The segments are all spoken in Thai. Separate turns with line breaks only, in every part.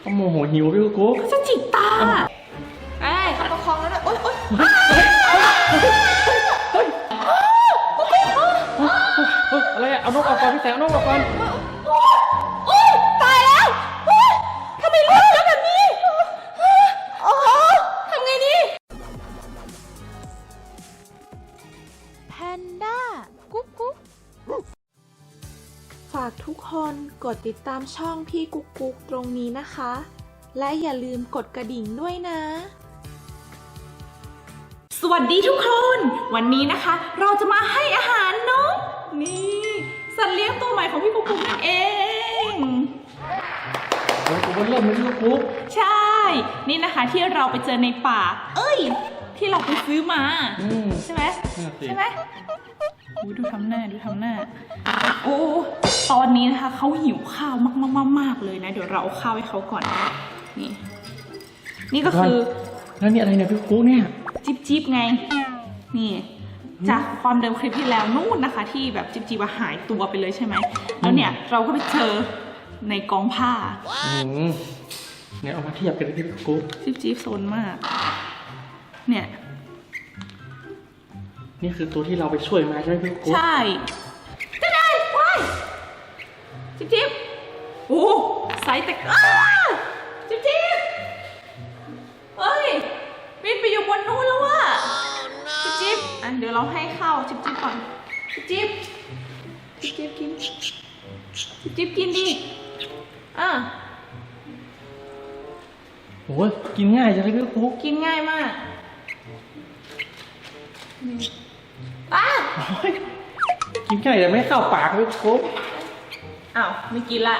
เขาโมโหหิวพี่กุ๊ก
จะจิกตาเอ้ยเขาประคองแล้วนะโอ๊ยโอ๊ย
เฮ้ยอะไรอะเอานกออกก่อนพี่แสงเอานกออกก่อน
ด
ติดตามช่องพี่กุ๊กกุ๊กตรงนี้นะคะ และอย่าลืมกดกระดิ่งด้วยนะ
สวัสดีทุกคน วันนี้นะคะ เราจะมาให้อาหารนกนี่สัตว์เลี้ยงตัวใหม่ของพี่กุ๊กกุ๊กนั่นเอง
โอ้ยกูเริ่มเลยพี่กุ๊ก
ใช่ นี่นะคะที่เราไปเจอในป่า เอ้ย ที่เราไปซื้อมา
อืม
ใช่ไหม
นั่นน่ะสิ
ใช่ไหม อุ๊ยดูทำหน้าดูทำหน้า โอ้ ตอนนี้นะคะเขาหิวข้าวมากๆๆมากเลยนะ เดี๋ยวเราเอาข้าวให้เขาก่อนนี่ นี่ก็คือ
แล้วนี่อะไรเนี่ยพี่กุ๊กเนี่ย
จิ๊บจิ๊บไง นี่ จากความเดิมคลิปที่แล้วนู่นนะคะ ที่แบบจิ๊บจิ๊บอะหายตัวไปเลยใช่ไหม แล้วเนี่ยเราก็ไปเจอในกองผ้า
อืมเนี่ยเอามาเทียบกันเลยพี่กุ๊ก
จิ๊บจิ๊บโซนมาก เนี่ย
นี่คือตัวที่เราไปช่วยมาใช่ไหมพี่กุ๊ก
ใช่จะได้ว้ายจิ๊บจิ๊บโอ้ไซส์แต่อ้าจิ๊บจิ๊บเฮ้ยบินไปอยู่บนนู้นแล้วว่ะจิ๊บจิ๊บอะเดี๋ยวเราให้ข้าวจิ๊บจิ๊บก่อนจิ๊บจิ๊บจิ๊บจิ๊บกินจิ๊บจิ๊บกินดิอะ
โอ้ยกินง่ายจังเลยพี่กุ๊ก
กินง่ายมากนี่ อ้า
โอ้ยกินง่ายแต่ไม่เข้าปากพี่กุ๊ก
อ้าวไม่กินละ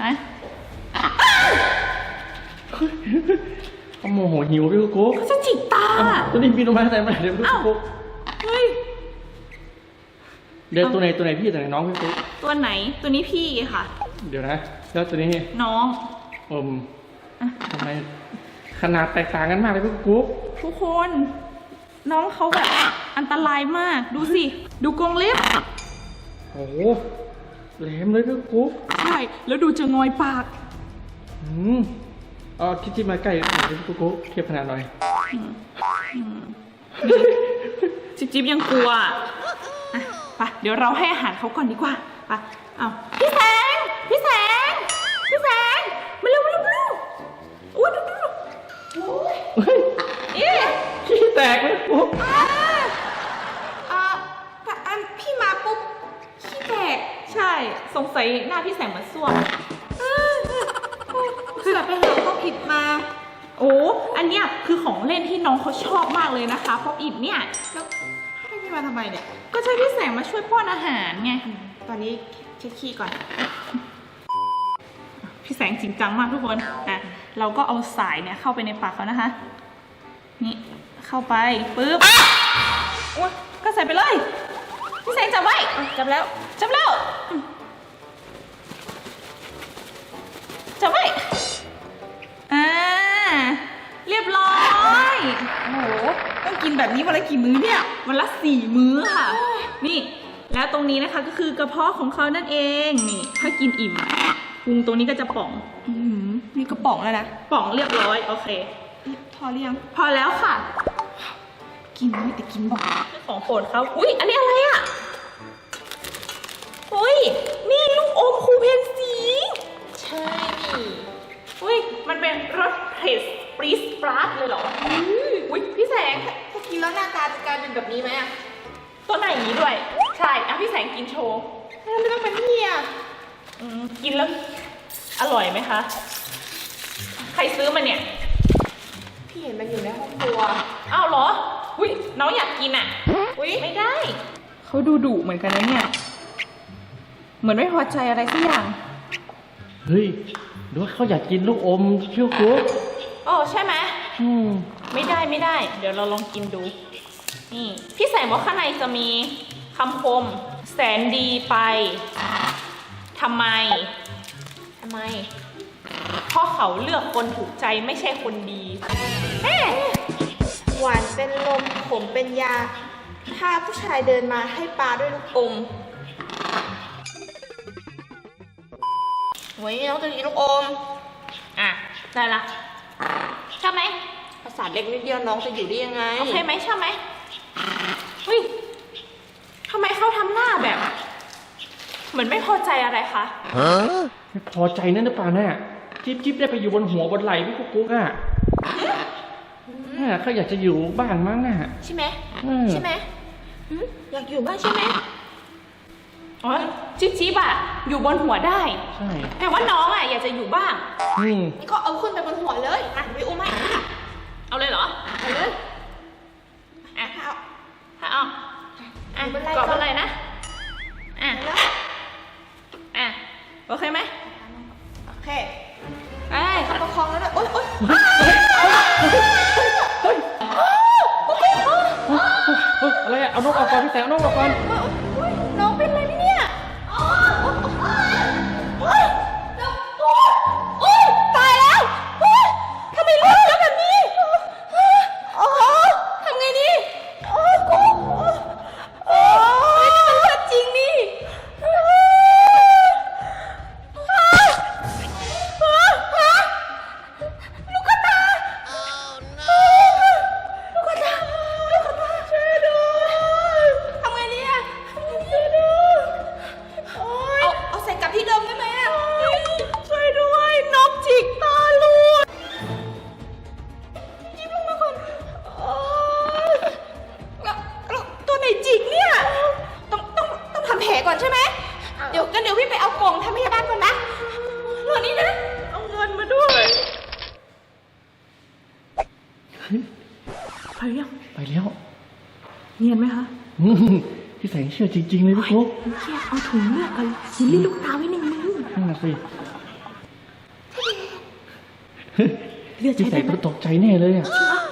อะ
เขาโมโหหิวพี่กุ๊ก
จะจิกตา
อ้าวตัวนี้บินออกมาแต่ไหนเดี๋ยวพี่กุ๊ก
เฮ้ย
เดี๋ยวตัวไหนตัวไหนพี่ตัวไหนน้องพี่กุ๊ก
ตัวไหนตัวนี้พี่ค่ะ
เดี๋ยวนะแล้วตัวนี้
น้อง
อม
อะ
ทำไมขนาดแตกต่างกันมากเลยพี่กุ๊ก
ทุกคน น้องเขาแบบอันตรายมาก ดูสิ ดูกรงเล็บ
โอ้โหแหลมเลยพี่กุ๊ก
ใช่ แล้วดูจะงอยปาก
อืมเอ๋อคิดที่มาใกล้หน่อยพี่กุ๊กเทียบขนาดหน่อย
จิ๊บจิ๊บยังกลัวอะไปเดี๋ยวเราให้อาหารเขาก่อนดีกว่า ไป เอาพี่แสง ยหน้าพี่แสงมันส้วมคือไปหาพ่ออิดมา โอ้อันเนี้ยคือของเล่นที่น้องเขาชอบมากเลยนะคะพ่ออิดเนี่ย
แล้วให้พี่มาทำไมเนี่ย
ก็ใช้พี่แสงมาช่วยป้อนอาหารไง
ตอนนี้เช็คขี้ก่อน
พี่แสงจริงจังมากทุกคน อะ เราก็เอาสายเนี่ยเข้าไปในปากเขานะคะ นี่เข้าไปปึ๊บก็ใส่ไปเลย พี่แสงจับไว้ จับแล้ว จับแล้ว จับไว้อ่าเรียบร้อยโอ้โหต้องกินแบบนี้วันละกี่มื้อเนี่ยวันละสี่มื้อค่ะ นี่ แล้วตรงนี้นะคะก็คือกระเพาะของเขานั่นเองนี่ถ้ากินอิ่มพุงตรงนี้ก็จะป่อง
อืมมีกระป๋องแล้วนะ
ป่องเรียบร้อยโอเค
พอเรียง
พอแล้วค่ะ
กินไม่แต่กินบ่อย
ของโปรดเขาอุ๊ยอันนี้อะไรอะ กินแล้ว อร่อยไหมคะ ใครซื้อมาเนี่ย
พี่เห็นมันอยู่ในห้องครัว
อ้าวเหรอ อุ๊ยน้องอยากกินอะ
อุ๊ย
ไม่ได้ เขาดูดุเหมือนกันนะเนี่ย เหมือนไม่พอใจอะไรสักอย่าง
เฮ้ยดูว่าเขาอยากกินลูกอมพี่กุ๊ก
โอ้ใช่ไหม
อืม
ไม่ได้ไม่ได้ เดี๋ยวเราลองกินดู นี่ พี่แสงบอกข้างในจะมีคำคม แสนดีไป ทำไม
ทำไม
เพราะเขาเลือกคนถูกใจไม่ใช่คนดีแม่
หวานเป็นลมขมเป็นยา ถ้าผู้ชายเดินมาให้ปลาด้วยลูกอมโอ้ยน้องจะกินลูกอม
อะ ได้ละชอบไหม
ภาษาเล็กนิดเดียวน้องจะอยู่ได้ยังไง
โอเคไหมชอบไหมเฮ้ยทำไมเขาทำหน้าแบบ เหมือนไม่พอใจอะไรคะ
ไม่พอใจนั่นหรือเปล่าเนี่ยจิ๊บจิ๊บได้ไปอยู่บนหัวบนไหล่พี่กุ๊กกุ๊กอะน่าเขาอยากจะอยู่บ้างมั้งน่ะ
ใช่ไหม
เออ
ใช่ไหม
อยากอยู่บ้านใช่ไหม
อ๋อจิ๊บจิ๊บอะอยู่บนหัวได้
ใช่
แต่ว่าน้องอะอยากจะอยู่บ้าง
อืม
นี่ก็เอาขึ้นไปบนหัวเลยมาพี่อุ้มให้
เอาเลยเหรอ
เอาเลย
อะ
เอา
ถ้าเอาอะ
ไม่เป็นไร
กรอบอะไรนะอะ ไป
ยั
ง
ไป
แล้ว
เนียนไหมคะ
อืมพี่แสงเชื่อจริง ๆ เลยพี่กุ๊ก
เครียดเอาถุงเลือดไปยินลี่ลูกตาไว้หนึ่งมือ
นั่นน่ะสิ
เลือด
พี่
ใช้
แส
ได้
ง
ไหม
ต้องตกใจแน่เลยอะ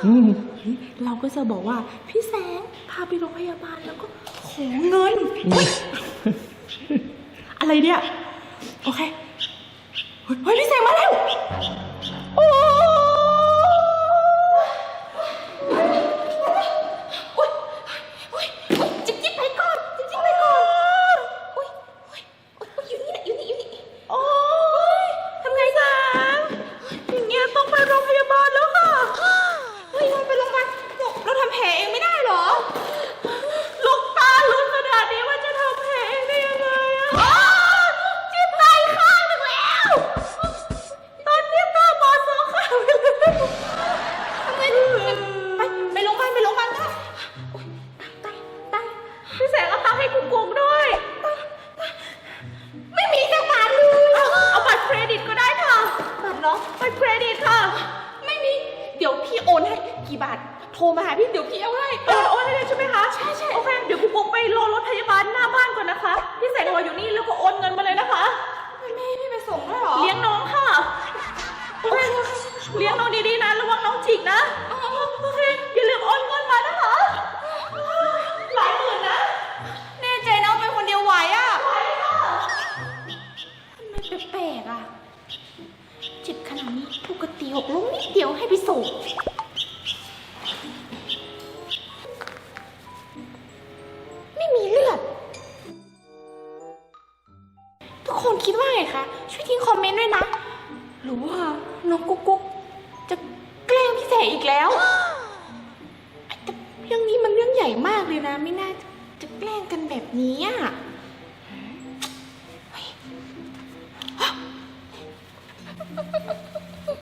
อืม
เฮ้ยเราก็จะบอกว่าพี่แสงพาไปโรงพยาบาลแล้วก็ขอเงิน
อืม
อะไรเนี่ย โอเคเฮ้ยเฮ้ยพี่แสงมาแล้ว พี่แสงเอาตังค์ให้กุ๊กกุ๊กด้วย
ไม่มีสักบาทเลย
เอาเอาบัตรเครดิตก็ได้ค่ะ
บัตรเนาะ
บัตรเครดิตค่ะ
ไม่มี เดี๋ยวพี่โอนให้กี่บาท โทรมาหาพี่เดี๋ยวพี่เอาให้
โอนโอนให้เลยใช่ไหมคะ ใช่ใช่โอ กอะเจ็
บขนาดนี้ปกติหกล้มนิดเดียวให้ไปส่งไม่มีเลือด ทุกคนคิดว่าไงคะ ช่วยทิ้งคอมเมนต์ด้วยนะ หรือว่าน้องกุ๊กกุ๊กจะแกล้งพี่แสอีกแล้วแต่เรื่องนี้มันเรื่องใหญ่มากเลยนะ ไม่น่าจะแกล้งกันแบบนี้อะ Ha ha ha!